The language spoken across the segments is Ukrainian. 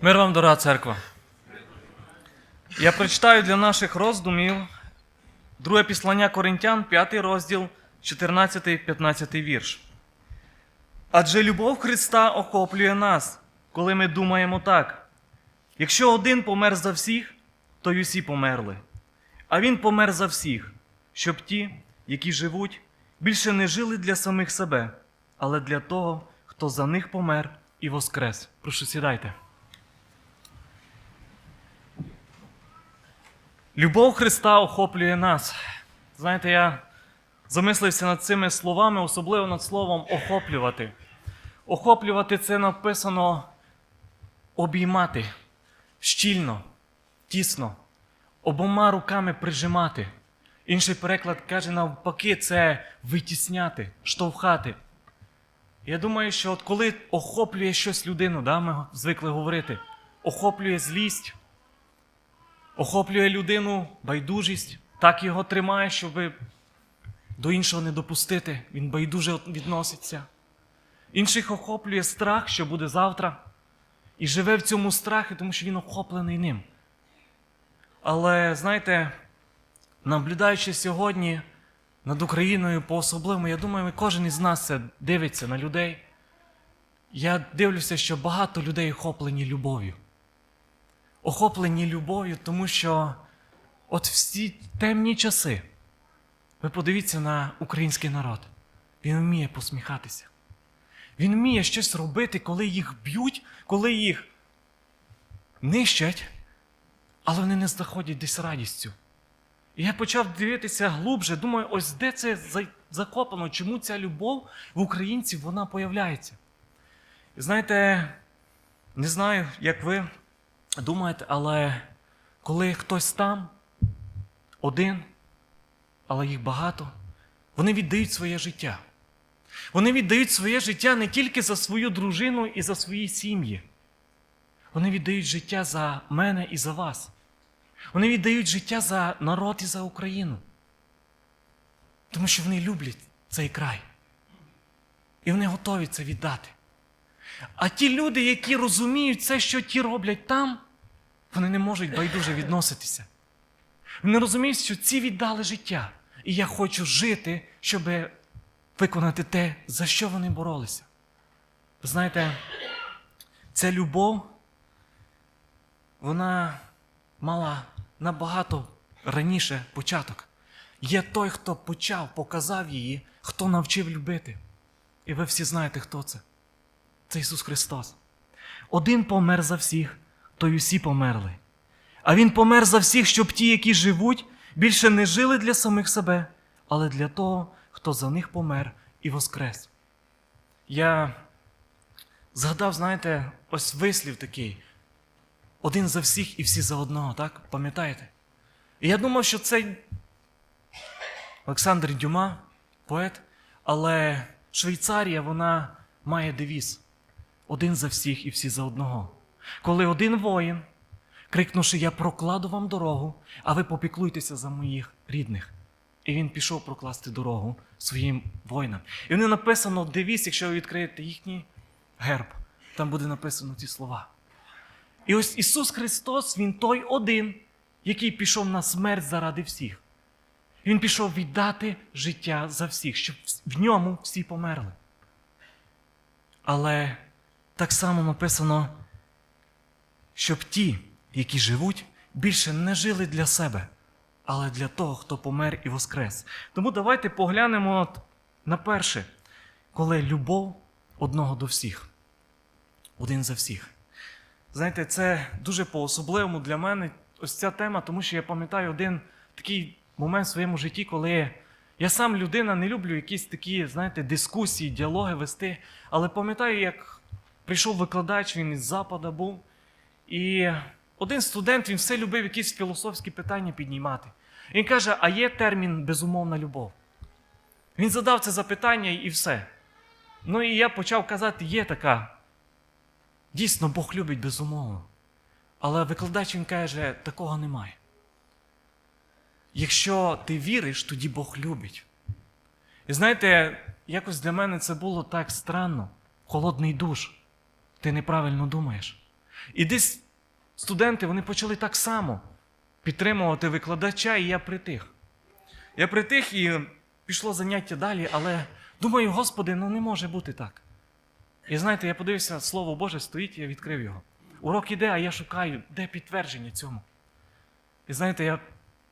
Мир вам, дорога церква. Я прочитаю для наших роздумів друге післання Коринтян, 5 розділ, 14-15 вірш. Адже любов Христа охоплює нас, коли ми думаємо так. Якщо один помер за всіх, то й усі померли. А Він помер за всіх, щоб ті, які живуть, більше не жили для самих себе, але для того, хто за них помер і воскрес. Прошу сідайте. Любов Христа охоплює нас. Знаєте, я замислився над цими словами, особливо над словом охоплювати. Охоплювати це написано обіймати щільно, тісно, обома руками прижимати. Інший переклад каже навпаки, це витісняти, штовхати. Я думаю, що от коли охоплює щось людину, да, ми звикли говорити, охоплює злість, охоплює людину байдужість, так його тримає, щоб до іншого не допустити. Він байдуже відноситься. Інших охоплює страх, що буде завтра, і живе в цьому страхі, тому що він охоплений ним. Але знаєте, наблюдаючи сьогодні над Україною по-особливому, я думаю, кожен із нас це дивиться на людей. Я дивлюся, що багато людей охоплені любов'ю. Охоплені любов'ю, тому що от всі темні часи, ви подивіться на український народ. Він вміє посміхатися. Він вміє щось робити, коли їх б'ють, коли їх нищать, але вони не знаходять десь радістю. І я почав дивитися глубже, думаю, ось де це за- закопано, чому ця любов в українців вона появляється. Знаєте, не знаю, як ви думаєте, але коли хтось там один, але їх багато, вони віддають своє життя. Вони віддають своє життя не тільки за свою дружину і за свої сім'ї. Вони віддають життя за мене і за вас. Вони віддають життя за народ і за Україну. Тому що вони люблять цей край. І вони готові це віддати. А ті люди, які розуміють це, що ті роблять там, вони не можуть байдуже відноситися. Вони розуміють, що ці віддали життя. І я хочу жити, щоб виконати те, за що вони боролися. Ви знаєте, ця любов, вона мала набагато раніше початок. Є той, хто почав, показав її, хто навчив любити. І ви всі знаєте, хто це. Це Ісус Христос. Один помер за всіх, то й усі померли. А Він помер за всіх, щоб ті, які живуть, більше не жили для самих себе, але для того, хто за них помер і воскрес. Я згадав, знаєте, ось вислів такий: один за всіх і всі за одного, так? Пам'ятаєте? І я думав, що цей Олександр Дюма, поет, але Швейцарія, вона має девіз один за всіх і всі за одного. Коли один воїн, крикнувши, я прокладу вам дорогу, а ви попіклуйтеся за моїх рідних. І він пішов прокласти дорогу своїм воїнам. І вони написано девіз, якщо ви відкриєте їхній герб, там буде написано ці слова. І ось Ісус Христос, Він той один, який пішов на смерть заради всіх. Він пішов віддати життя за всіх, щоб в ньому всі померли. Але так само написано, щоб ті, які живуть, більше не жили для себе, але для того, хто помер і воскрес. Тому давайте поглянемо от на перше, коли любов одного до всіх, один за всіх. Знаєте, це дуже по-особливому для мене ось ця тема, тому що я пам'ятаю один такий момент в своєму житті, коли я сам людина не люблю якісь такі, знаєте, дискусії, діалоги вести. Але пам'ятаю, як прийшов викладач, він із Запада був, і один студент він все любив якісь філософські питання піднімати. Він каже: а є термін безумовна любов? Він задав це запитання і все. Ну і я почав казати, є така. Дійсно, Бог любить безумовно. Але викладач він каже, такого немає. Якщо ти віриш, тоді Бог любить. І знаєте, якось для мене це було так странно. Холодний душ. Ти неправильно думаєш. І десь студенти вони почали так само підтримувати викладача, і я притих. Я притих і пішло заняття далі, але думаю, Господи, ну не може бути так. І знаєте, я подивився, Слово Боже стоїть, я відкрив його. Урок іде, а я шукаю, де підтвердження цьому. І знаєте, я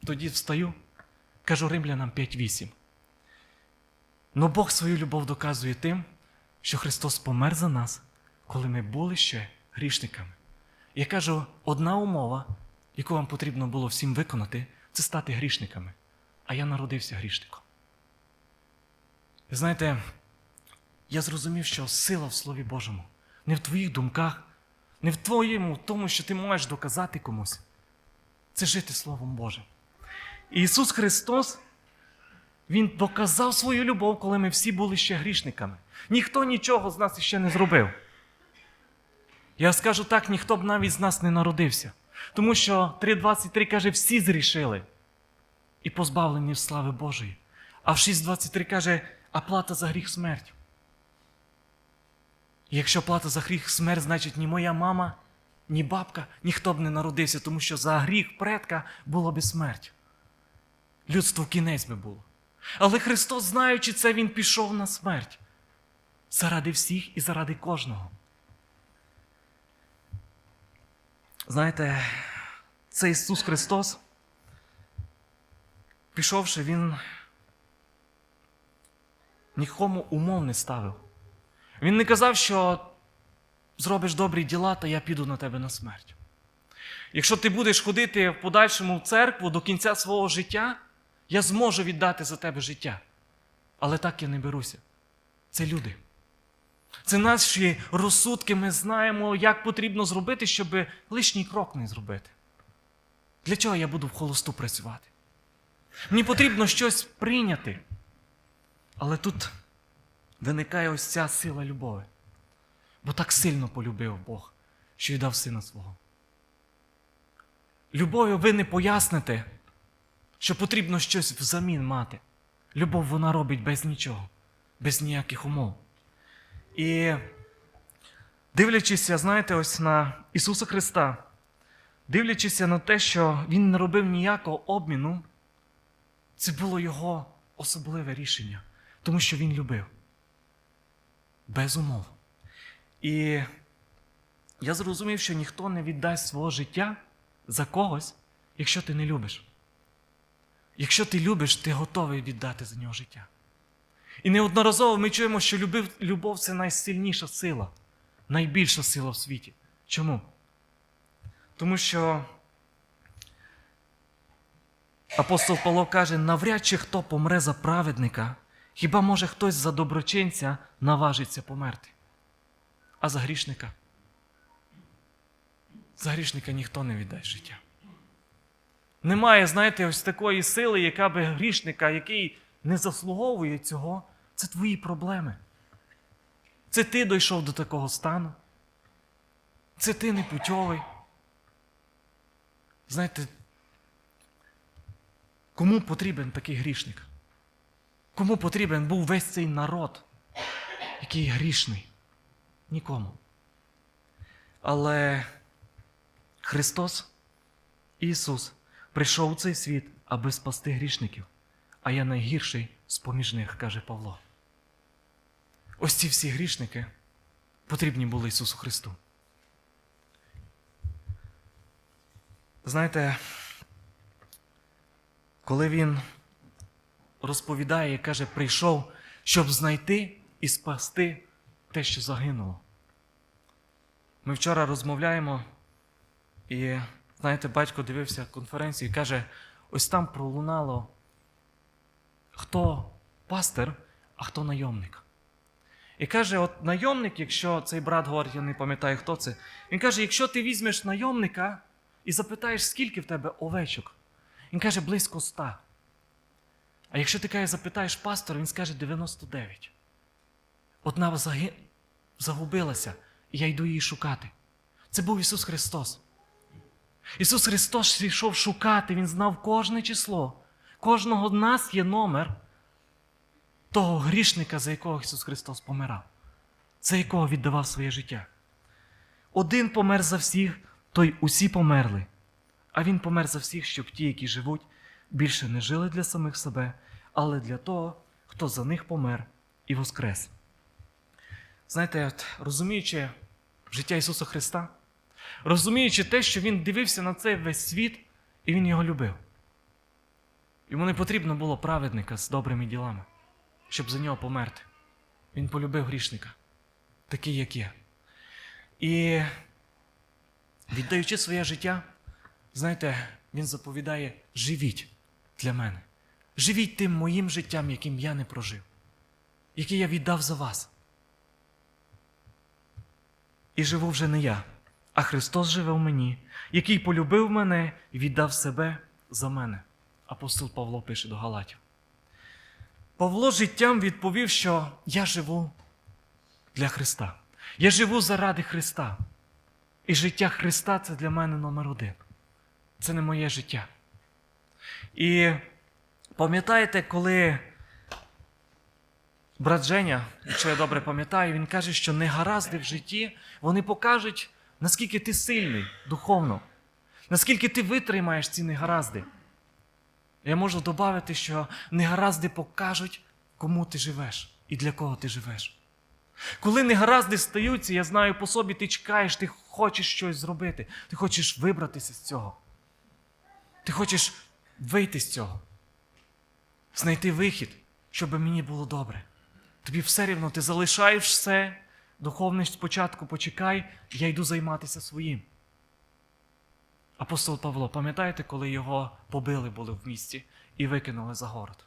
тоді встаю, кажу римлянам 5.8. Но Бог свою любов доказує тим, що Христос помер за нас, коли ми були ще грішниками. Я кажу, одна умова, яку вам потрібно було всім виконати, це стати грішниками. А я народився грішником. Знаєте, я зрозумів, що сила в Слові Божому не в твоїх думках, не в твоєму, в тому, що ти можеш доказати комусь. Це жити Словом Божим. Ісус Христос, Він доказав свою любов, коли ми всі були ще грішниками. Ніхто нічого з нас ще не зробив. Я скажу так, ніхто б навіть з нас не народився. Тому що 3.23 каже, всі зрішили і позбавлені слави Божої. А в 6.23 каже, а плата за гріх смерть. Якщо плата за гріх смерть, значить ні моя мама, ні бабка, ніхто б не народився, тому що за гріх предка було би смерть. Людству кінець би було. Але Христос, знаючи це, Він пішов на смерть. Заради всіх і заради кожного. Знаєте, це Ісус Христос, пішовши, Він нікому умов не ставив. Він не казав, що зробиш добрі діла, то я піду на тебе на смерть. Якщо ти будеш ходити в подальшому в церкву до кінця свого життя, я зможу віддати за тебе життя. Але так я не беруся. Це люди. Це наші розсудки, ми знаємо, як потрібно зробити, щоб лишній крок не зробити. Для чого я буду в холосту працювати? Мені потрібно щось прийняти. Але тут виникає ось ця сила любові. Бо так сильно полюбив Бог, що й дав сина свого. Любов'ю ви не поясните, що потрібно щось взамін мати. Любов вона робить без нічого, без ніяких умов. І дивлячися, знаєте, ось на Ісуса Христа, дивлячися на те, що Він не робив ніякого обміну, це було Його особливе рішення, тому що Він любив. Без умов. І я зрозумів, що ніхто не віддасть свого життя за когось, якщо ти не любиш. Якщо ти любиш, ти готовий віддати за нього життя. І неодноразово ми чуємо, що любив, любов це найсильніша сила, найбільша сила в світі. Чому? Тому що апостол Павло каже, навряд чи хто помре за праведника, хіба може хтось за доброчинця наважиться померти. А за грішника? За грішника ніхто не віддасть життя. Немає, знаєте, ось такої сили, яка би грішника, який не заслуговує цього, це твої проблеми. Це ти дійшов до такого стану. Це ти не путьовий. Знаєте, кому потрібен такий грішник? Кому потрібен був весь цей народ, який грішний? Нікому. Але Христос, Ісус, прийшов у цей світ, аби спасти грішників, а я найгірший з-поміж них, каже Павло. Ось ці всі грішники потрібні були Ісусу Христу. Знаєте, коли Він розповідає і каже, прийшов, щоб знайти і спасти те, що загинуло. Ми вчора розмовляємо, і, знаєте, батько дивився конференцію і каже: ось там пролунало, хто пастир, а хто найомник. І каже: от найомник, якщо цей брат говорить, я не пам'ятаю, хто це, він каже: якщо ти візьмеш найомника і запитаєш, скільки в тебе овечок, він каже, близько ста. А якщо ти каже, запитаєш пастора, він скаже 99. Одна заги... загубилася, і я йду її шукати. Це був Ісус Христос. Ісус Христос йшов шукати, Він знав кожне число. Кожного з нас є номер того грішника, за якого Ісус Христос помирав, за якого віддавав своє життя. один помер за всіх, то й усі померли. А він помер за всіх, щоб ті, які живуть, більше не жили для самих себе, але для того, хто за них помер і воскрес. Знаєте, от, розуміючи життя Ісуса Христа, розуміючи те, що Він дивився на цей весь світ, і Він його любив. Йому не потрібно було праведника з добрими ділами, щоб за нього померти. Він полюбив грішника, такий, як є. І віддаючи своє життя, знаєте, він заповідає: живіть для мене. Живіть тим моїм життям, яким я не прожив, яке я віддав за вас. І живу вже не я, а Христос живе в мені, який полюбив мене і віддав себе за мене. Апостол Павло пише до Галатів. Павло життям відповів, що я живу для Христа. Я живу заради Христа. І життя Христа це для мене номер один. Це не моє життя. І пам'ятаєте, коли брат Женя, якщо я добре пам'ятаю, він каже, що негаразди в житті вони покажуть, наскільки ти сильний духовно, наскільки ти витримаєш ці негаразди. Я можу додати, що негаразди покажуть, кому ти живеш і для кого ти живеш. Коли негаразди стаються, я знаю по собі, ти чекаєш, ти хочеш щось зробити, ти хочеш вибратися з цього. Ти хочеш вийти з цього, знайти вихід, щоб мені було добре. Тобі все рівно, ти залишаєш все, духовність спочатку почекай, я йду займатися своїм. Апостол Павло, пам'ятаєте, коли його побили були в місті і викинули за город?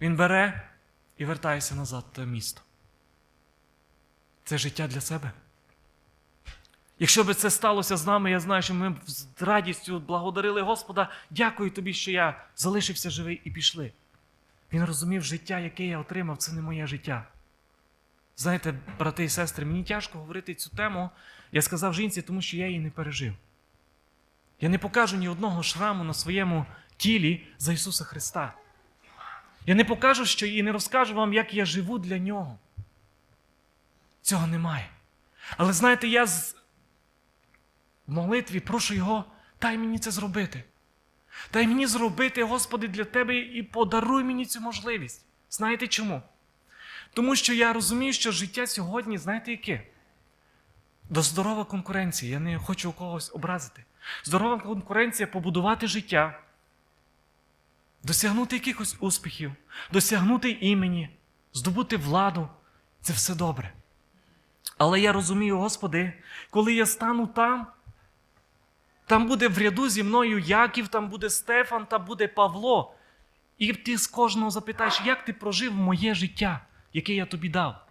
Він бере і вертається назад в місто. Це життя для себе. Якщо би це сталося з нами, я знаю, що ми б з радістю благодарили Господа, дякую тобі, що я залишився живий і пішли. Він розумів, життя, яке я отримав, це не моє життя. Знаєте, брати і сестри, мені тяжко говорити цю тему. Я сказав жінці, тому що я її не пережив. Я не покажу ні одного шраму на своєму тілі за Ісуса Христа. Я не покажу, що і не розкажу вам, як я живу для Нього. Цього немає. Але знаєте, я з... в молитві прошу Його, дай мені це зробити. Дай мені зробити, Господи, для Тебе і подаруй мені цю можливість. Знаєте чому? Тому що я розумію, що життя сьогодні, знаєте яке? До здорова конкуренція. Я не хочу у когось образити. Здорова конкуренція побудувати життя, досягнути якихось успіхів, досягнути імені, здобути владу це все добре. Але я розумію, Господи, коли я стану там, там буде в ряду зі мною Яків, там буде Стефан, там буде Павло. І ти з кожного запитаєш, як ти прожив моє життя, яке я тобі дав.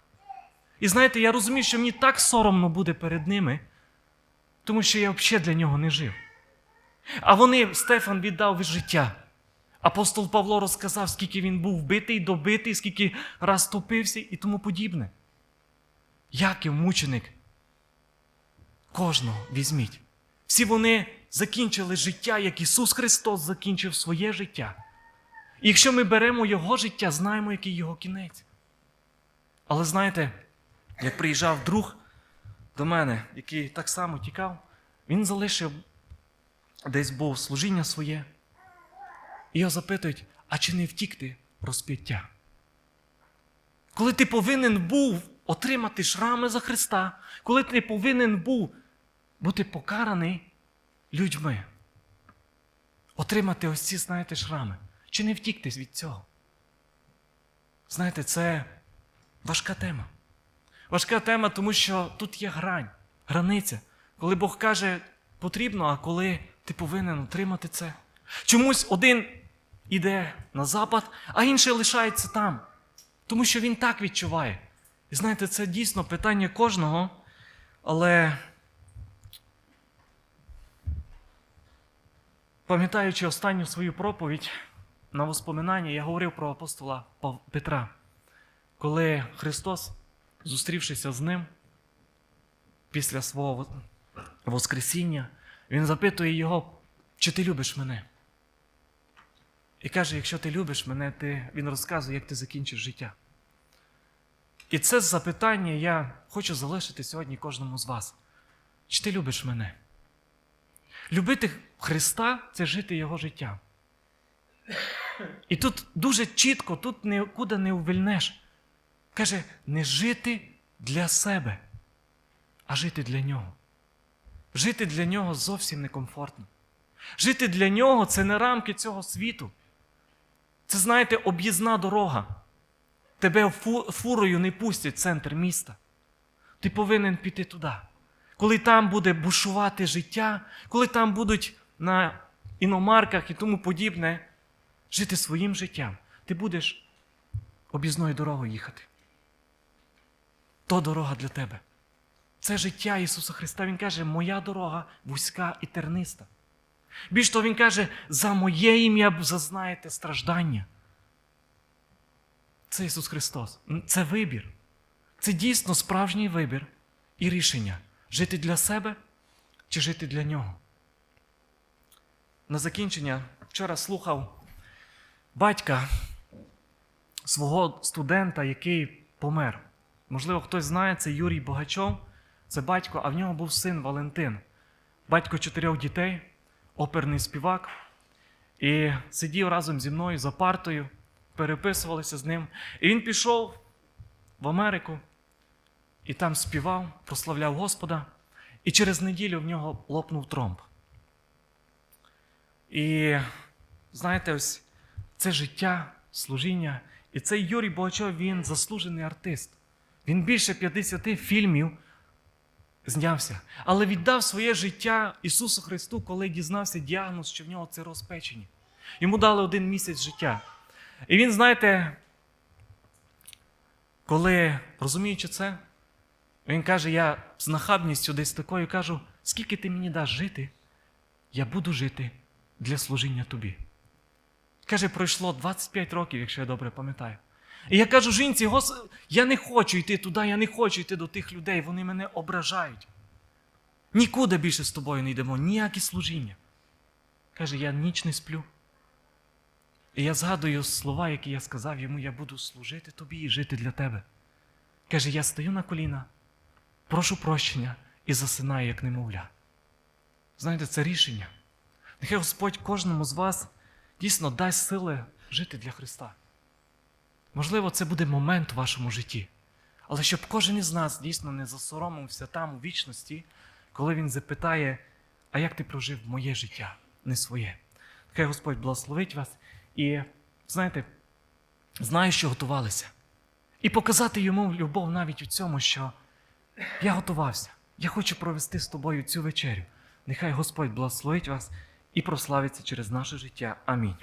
І знаєте, я розумію, що мені так соромно буде перед ними, тому що я взагалі для нього не жив. А вони, Стефан віддав життя. Апостол Павло розказав, скільки він був вбитий, добитий, скільки раз топився і тому подібне. Яків мученик. Кожного візьміть. Всі вони закінчили життя, як Ісус Христос закінчив своє життя. І якщо ми беремо Його життя, знаємо, який його кінець. Але знаєте, як приїжджав друг до мене, який так само тікав, він залишив десь був служіння своє. І його запитують, а чи не втікти розп'яття? Коли ти повинен був отримати шрами за Христа, коли ти повинен був бути покараний людьми, отримати ось ці, знаєте, шрами, чи не втікти від цього? Знаєте, це важка тема. Важка тема, тому що тут є грань, границя. Коли Бог каже, потрібно, а коли ти повинен отримати це. Чомусь один іде на запад, а інший лишається там. Тому що він так відчуває. І знаєте, це дійсно питання кожного, але пам'ятаючи останню свою проповідь на воспоминання, я говорив про апостола Петра, коли Христос, зустрівшися з ним після свого Воскресіння, Він запитує його, чи ти любиш мене? І каже, якщо ти любиш мене, ти... він розказує, як ти закінчиш життя. І це запитання я хочу залишити сьогодні кожному з вас. чи ти любиш мене? Любити Христа це жити Його життям. І тут дуже чітко, тут нікуди не увільнеш. Каже, не жити для себе, а жити для нього. Жити для нього зовсім некомфортно. Жити для нього це не рамки цього світу. Це, знаєте, об'їзна дорога. Тебе фурою не пустять в центр міста. Ти повинен піти туди. Коли там буде бушувати життя, коли там будуть на іномарках і тому подібне, жити своїм життям, ти будеш об'їзною дорогою їхати. То дорога для тебе. Це життя Ісуса Христа. Він каже, моя дорога вузька і терниста. Більш того, Він каже, за моє ім'я зазнаєте страждання. Це Ісус Христос. Це вибір. Це дійсно справжній вибір і рішення жити для себе чи жити для нього. На закінчення вчора слухав батька свого студента, який помер. Можливо, хтось знає, це Юрій Богачов, це батько, а в нього був син Валентин, батько чотирьох дітей, оперний співак. І сидів разом зі мною за партою, переписувалися з ним. І він пішов в Америку і там співав, прославляв Господа, і через неділю в нього лопнув тромб. І знаєте, ось це життя, служіння. І цей Юрій Богачов, він заслужений артист. Він більше 50 фільмів знявся, але віддав своє життя Ісусу Христу, коли дізнався діагноз, що в нього це розпечені. Йому дали один місяць життя. І він, знаєте, коли розуміючи це, він каже: я з нахабністю десь такою кажу, скільки ти мені даш жити, я буду жити для служіння тобі. Каже, пройшло 25 років, якщо я добре пам'ятаю. І я кажу жінці, Гос... я не хочу йти туди, я не хочу йти до тих людей, вони мене ображають. Нікуди більше з тобою не йдемо, ніякі служіння. Каже, я ніч не сплю. І я згадую слова, які я сказав йому, я буду служити тобі і жити для тебе. Каже, я стою на коліна, прошу прощення і засинаю, як немовля. Знаєте, це рішення. Нехай Господь кожному з вас дійсно дасть сили жити для Христа. Можливо, це буде момент в вашому житті. Але щоб кожен із нас дійсно не засоромився там у вічності, коли він запитає, а як ти прожив моє життя, не своє. Хай Господь благословить вас і, знаєте, знаю, що готувалися. І показати йому любов навіть у цьому, що я готувався. Я хочу провести з тобою цю вечерю. Нехай Господь благословить вас і прославиться через наше життя. Амінь.